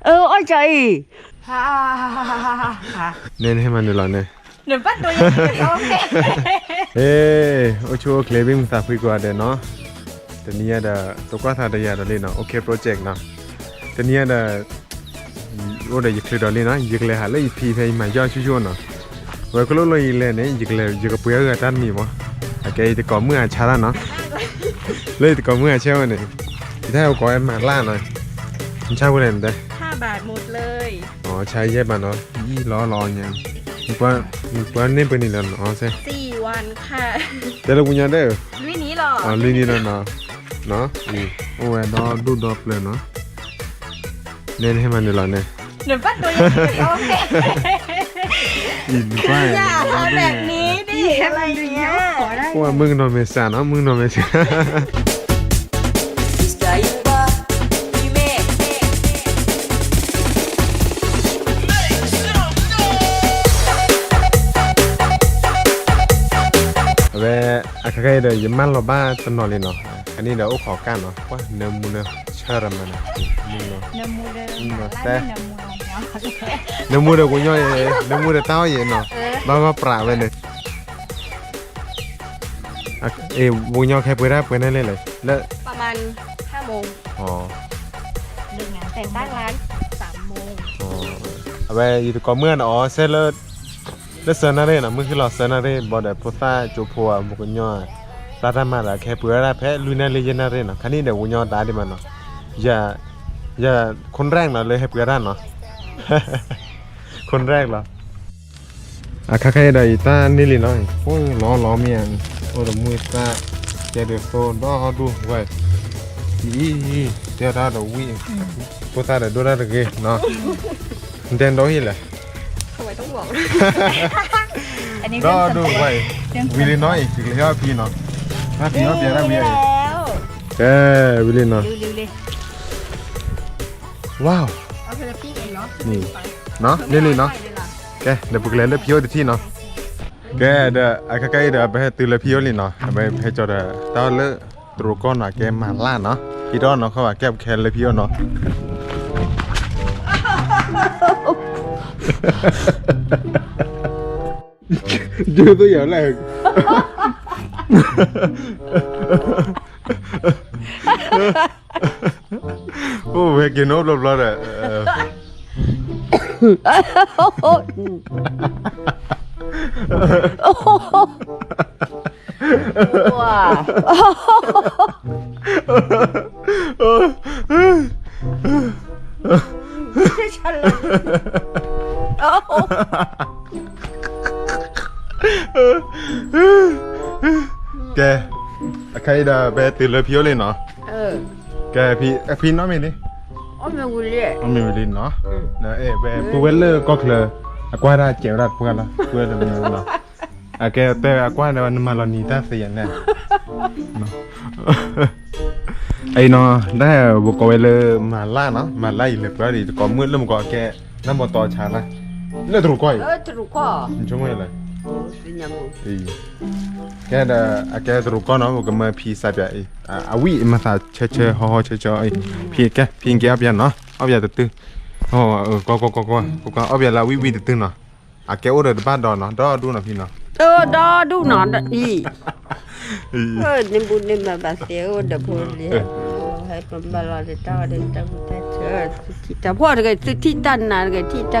ờ ôi trời ฮ่าฮ่าฮ่าฮ่าฮ่าฮ่า nên hay mà được là này เดี๋ยวปั้นตัวยังไงโอเค ê ô chú ok bên mình tập qua đây nó tờ nia đã tôi qua thà đây là lên nó ok project nó tờ nia đã ô đây dịch đó lên nó dịch lại hả lấy phi phi mà do chú chú nó rồi có lúc lấy lên này dịch lại dịch cái bữa cái tan mì mà cái thì có mưa chả ra nó lấy thì có mưa treo này thì theo có em mà la này không sao cái này đây ห้าบาทหมดเลยอ๋อใช้เย็บอะเนาะยี่ล้อรอยังมึงว่ามึงว่าเนี่ยเป็นนี่แล้วเนาะใช่สี่วันค่ะแต่เราคุณยังได้วินี้หรออ๋อลีนี่แล้วเนาะเนาะอืมโอ้ยดอดูดอบเลยเนาะเน้นให้มันเดี๋ยวเราเนี่ยเดี๋ยวปั้นตัวยังไงโอเคอินไปอย่าทำแบบนี้ดิอะไรเงี้ย ว่ามึงนอนเมษาเนาะมึงนอนเมษา เชื่อรมันนะมึงเนาะเนมูเดิมอืมมาแต่ไล่เนมูเนาะเนื้อมูเดี๋ยวกูย่อยเลยเนื้อมูเดี๋ยวเต้าเย็นเนาะบ้ามาปราบเลยเนี่ยอะเอ้วงยอแค่เปิดได้เปิดได้เลยเลยแล้วประมาณห้าโมงอ๋อเดินงานแต่งตั้งร้านสามโมงอ๋อเอาไปอยู่ตะกอนเมื่อนอ๋อเสร็จแล้ว แล้วเซอร์นาเรนะมึงคือเราเซอร์นาเรบอดพุทธาจูพัวมุกยอตาดามาละแค่เปิดได้แพ้ลุยนาเลยนาเรนะคันนี้เดี๋ยววงยอตาดิมันเนาะอย่าอย่าคนแรกเนาะเลยให้เปิดได้เนาะคนแรกเหรออะค่าๆได้ตานี่ลิน้อยโอ้ยล้อล้อเมียงโอ้ดมือตาเจเดโซดอดูไว้อีเจ้าดาดวิพุทธาเดดูได้เลยเนาะเดนโดหิแหละ ทำไมต้องบอกอันนี้ดเรื่อองดูไว้วิลลิน้อยถึงเลยว่าพี่เนาะถ้าพี่ว่าเปียได้เวียแล้วแกวิลลิเนาะเร็วๆเลยว้าวเอาเทเลปี้เองเนาะ นี่เนาะนี่เลยเนาะแกเดี๋ยวพวกเล่นเลือดเพียวเดี๋ยวที่เนาะแกเดี๋ยวไอ้ใกล้ๆเดี๋ยวไปให้ตื่นเลือดเพียวเลยเนาะไปให้จอดเดี๋ยวตอนเลือดตรูก้อนเนาะแกมาล่าเนาะพี่ดอนเนาะเขาว่าแก้แคนเลยเพียวเนาะ ดูตัวอย่างแรกโอ้เวกินโนบลบๆเลย ใครด่าแบตื่นเลยเพียวเลยเนาะ Ừ แกพี่เอ้ยพี่น้องมีนี่ Ôi mẹ vui liệt น้องมีลินเนาะนะเอ้แบปูเวลเลอร์ก็เคลอะกว่าได้เจ๋วรัดพวกละเพื่อนเลยเนาะอะแกแต่อะกว่าเดี๋ยวมันมาลอนีตาเสียแน่เนาะไอ้เนาะได้บุกเวลเลอร์มาล่าเนาะมาไล่เลยก็ดีก่อนมืดแล้วมันก็แกน้ำบ่ต่อชาละแล้วถูกก้อย Ơ trụ có มันช่วยอะไร Ồ tôi nhầm rồi อีแกเดออะแกตรุก็เนาะก็มาพีซาเปียอีอะอวิมาซาเชเชฮอฮอเชเชอีพี่แกพี่แกอับยันเนาะอับยั nyamo eh kada aka zuru kono mo gama phi sa pya eh a wi ma sa che che ho ho che che eh phi ka phi ka pya no ob ya tu ho ko ko ko ko ko ka ob ya la wi wi tu no a ke ora de ba do no do du no phi no do do du no i ho ne bu ne ma ba se o de bu le hai pam ba la de ta de ta bu ta che ti ta bo de ti ta na de ti ta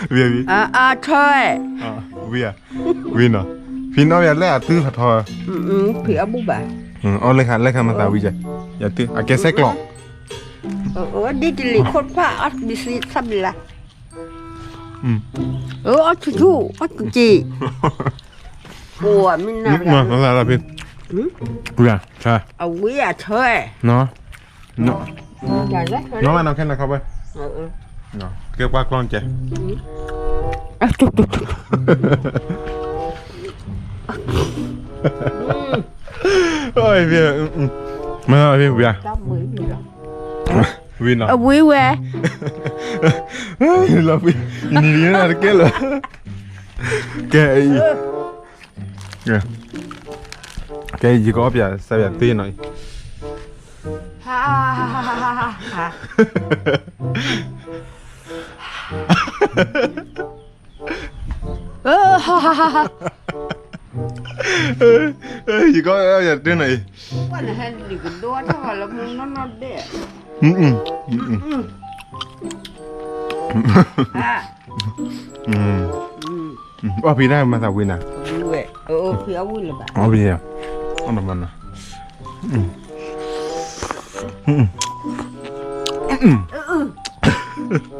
วิวว่าแดงเว้ยเออหลอดเตลี่หลอดเตลี่อืมอืมวิวว่าแต่ได้เด็ดรีบอะวิวว่ามันล้านเนาะอืมอืมวิวเจ้าโดนน่ะแล้วครับอืมมา ล่ามาล่าเลือดตรุก้อนเนี่ยปุริยาตายีละอืมให้แกจอชาได้คันนี้บ่เชื่อเลยอยู่ก่อนมั้อาจารย์เนี่ยคันนี้ตอมยังมีบ่สามารถเอาเป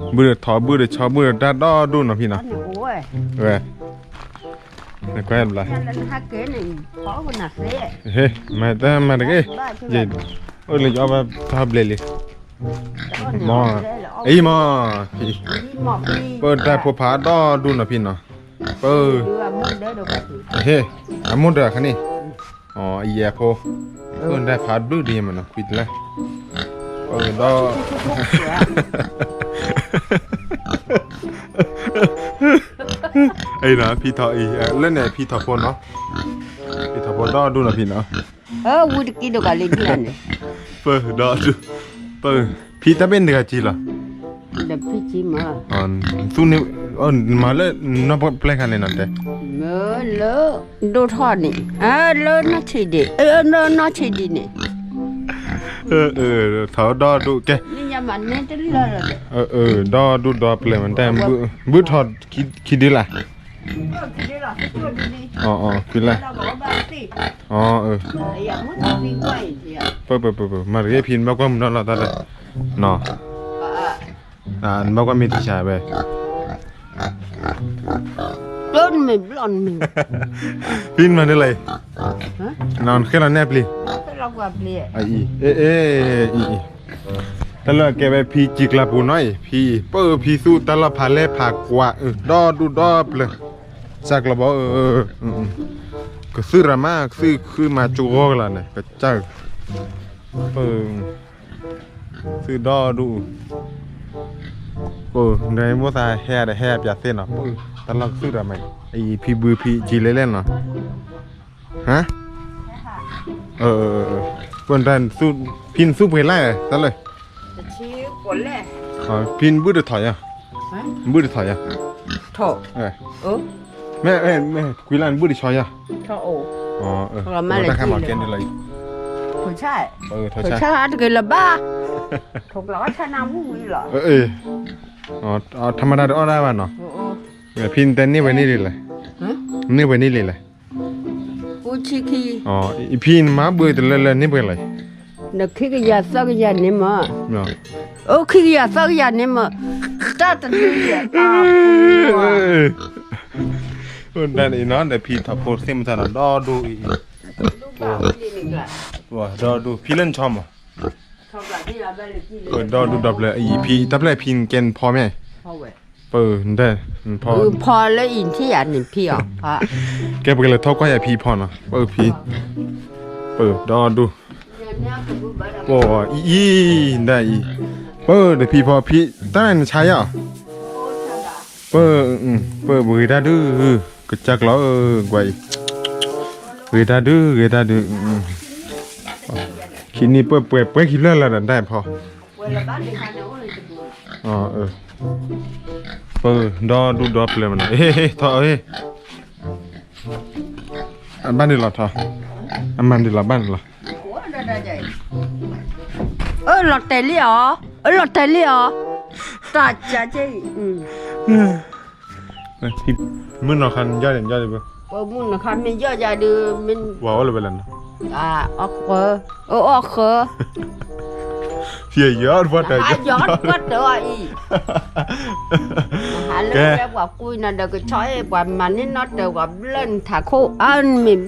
บุญทอดเนาะดอดุยเมียจะดูบ้าแกพี่ใครล่ะอ๋อแกมาพี่แลก็ยันบุญทอบุญชอบุญดาดอดูเนาะพี่อัเนาะนนี้โอ้ยเว้ยแลก็ยันละนั่นแหละฮักเก๋นี่ขอคนน่ะเซ่เฮ้มาแต่มาตะเกบ้าใช่ไหมเย็นโอ้ยเลยเอามาทอบเลยเลยหมมอไอ้ไอ้มอพี่หมอพี่เปิดได้พวกผาดอดูเนาะพี่เนาะเปิดดูว่ามึงเด้อดูกันเฮ้อามุดอะคันนี้อ๋อไอีแยโพเปิดได้ผาดดูดีมันเนาะควิดเลยเปิดดอ ไอ้นะพี่ทออีเล่นเนี่ยพี่ทอพลเนาะพี่ทอพลดอดูเนาะพี่เนาะเออวูดกินดูกันเลยดิอันนี้เปิดดอดูเปิดพี่ตาเป็นเด็กจีเหรอเดี๋ยวพี่จิมาอ๋อสู้นี่อ๋อมาเลยนับเพลงกันเลยนั่นแต่เออเลอดูทอดนี่เออเลอน่าชิดีเออเลอน่าชิดีนี่ เออเออเถาดอดูแกนี่ยามันเนี่ยจะเลอเลยเออเออดอดูดอเพลงมันแต่บึบึถอดคิดคิดดีล่ะอ๋ออ๋อคิดละเรอ๋อเออเปิดเปิดเปิดมาเรียพินบอกว่ามันนอนหลับตาเลยนาะอ่านบอกว่ามีที่ชายไปร้อนไม่ร้อนพินมาได้เลยนอนแค่นั้นแนบเลย เราเปลี่ยนไออีเอะเอะอีอีแต่ละแกไปพีจิกลาปูน้อย พีเปิพีสู้ต่ละพาเล่ผากกว่าเออดอดูดอเปลยสักละบอกเออเอก็ซื้อระมากซื้อคือมาจูโกละเนี่ยก็จ้าเปิงซื้อดอดูเออในมัวตาแห่ได้แห่อยาเส้นเนาะเปิงตลอดซื้อระไหมไอพีบือพีจีเล่นเนาะฮะ เออเออเออเปิ้นดันสู้พินสู้เพิ่นไล่ตะเลยชี้ก่อนแหละอ๋อพินบ่ได้ถอยอะบ่ได้ถอยอะโถเอ้ยเออแม่เอ้ยแม่คุยลันบ่ได้ถอยอะโถโออ๋อเออเรามาเลยตั้งหมอแกนนี่เลยผู้ชายเออถอยผู้ช้าชายก็ละบ้าถูกแล้วชนะมุ้ยเหรอเออเอออ๋อธรรมดาเอาได้ว่ะเนาะโอ้โอ้เออพินแต่นี่ไว้นี่เลยฮะนี่ไว้นี่เลยเลยกูชิคีอ๋ออีพินมาเบื่อแต่เลยนี่เลย นักขี้กยาสักยาเนี่ยมาเนาะโอ้ขี้กยาสักยาเนี่ยมาจ้าตะลึงอะอ่าเออนั่นอีน้องเดี๋ยวพี่ทับโพสซิมท่านดอดูอีลูกบ่าวนี่นี่กะว่าดอดูพี่เล่นชอมอะเขากะที่เราไปเลยที่เออดอดูดับเลยอีพี่ดับเลยพินเกนพอไหมพอเว้ย เปิดได้พอเออพอแล้วอินที่อันนี้พี่อะอะแกไปเลยเท่าก็อย่าพี่พอนะเปิดพี่เปิดดอดูโอ้อีได้อีเปิดเดี๋ยวพี่พอพี่ตั้งใช้อะเปิดอืมเปิดบุยได้ดื้อกระจักแล้วเออกวยบุยได้ดื้อกระได้ดื้ออืมคิดนี่เปิดเปิดเปิดคิดเรื่องอะไรได้พอเวลาบ้านในคันเอาเลยจะดูอ๋อ เออเปิดดอดูดอเปลมันนะเฮ้เฮ้ทอเฮ้อันบ้านดีหรอทออันบ้านดีหรอบ้านดีหรอโอ้ได้ได้ใจเออหลอดเตลี่อ๋อเออหลอดเตลี่อ๋อตาจ้าเจ้อืมเฮ้ยพี่มึงนอคันยอดเด่นยอดเลยเปล่าเออมุ่นคันไม่เยอะจะดูมันว้าวเลยไปแล้วนะอ่าออกเออเออออกเออ เฮียยอดว่าแต่หายอดก็เด้ออีหาเล่นแล้วกว่าคุยน่ะเดี๋ยวก็ช้อยกว่ามันนี่น็อตเดี๋ยวกว่าเล่นถาโคอันมิม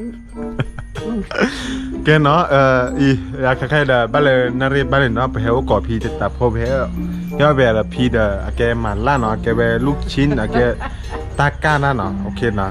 แกเนาะเอ่ออีอยากใครๆเด้อบ้านเลยนารีบ้านเลยเนาะไปเฮาก่อพี่จะตับพบเฮาเฮาแบบพี่เด้อแกมันล่าเนาะแกแบบลูกชิ้นอะแกตาก้านะเนาะโอเคเนาะ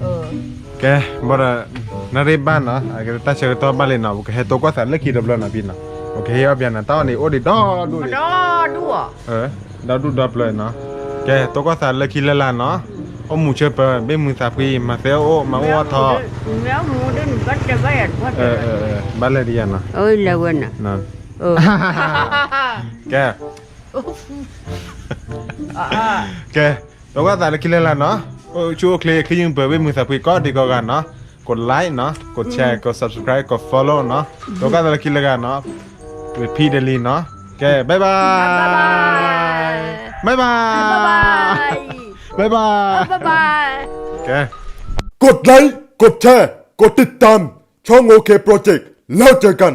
ลาบลาโยตะเกฮะบ้าอันเมเมเนาะแกเตเลยตาตากุยได้พี่บุญญาบ้าโอมูนี่ไม่ละใส่หลังแกเตดิ ba e lo sa we de pu de li ไปละสาบันเนาะ o e le ta mu le ta ju ya เออดอดูเนาะ o แกบ่ได้นาเรบ้านเนาะอะแกตาเชอตัวบ้านเลยเนาะแกเฮโตก็สั่นเลยคิดดับแล้วนะพี่เนาะโอเคเอาเปียนนะตอนนี้โอ้ดิดอดูดิ do du a เออดอดูดับเลยเนาะแกตัวก็สั่นเลยคิดแล้วล่ะเนาะโอ้มูเชเปเบมือสาพีมาเซโอมาโอทอ méo mu de ni bat de ba ya เออเออเออบ้านเลยดีอะเนาะ ôi là quên à นั่น ừ แก à แกเราก็แต่ละคิดเลยล่ะเนาะโอ้ชูโอเคคือยังเปิดไว้มือสับพีก็ดีกว่ากันเนาะกดไลค์เนาะกดแชร์กด subscribe กด follow เนาะ เราก็แต่ละคิดเลยกันเนาะเวทพี่เดลีเนาะแกบายบาย bye bye บายบาย bye บายบาย bye bye แกกดไลค์กดแชร์กดติดตามช่องโอเคโปรเจกต์แล้วเจอกัน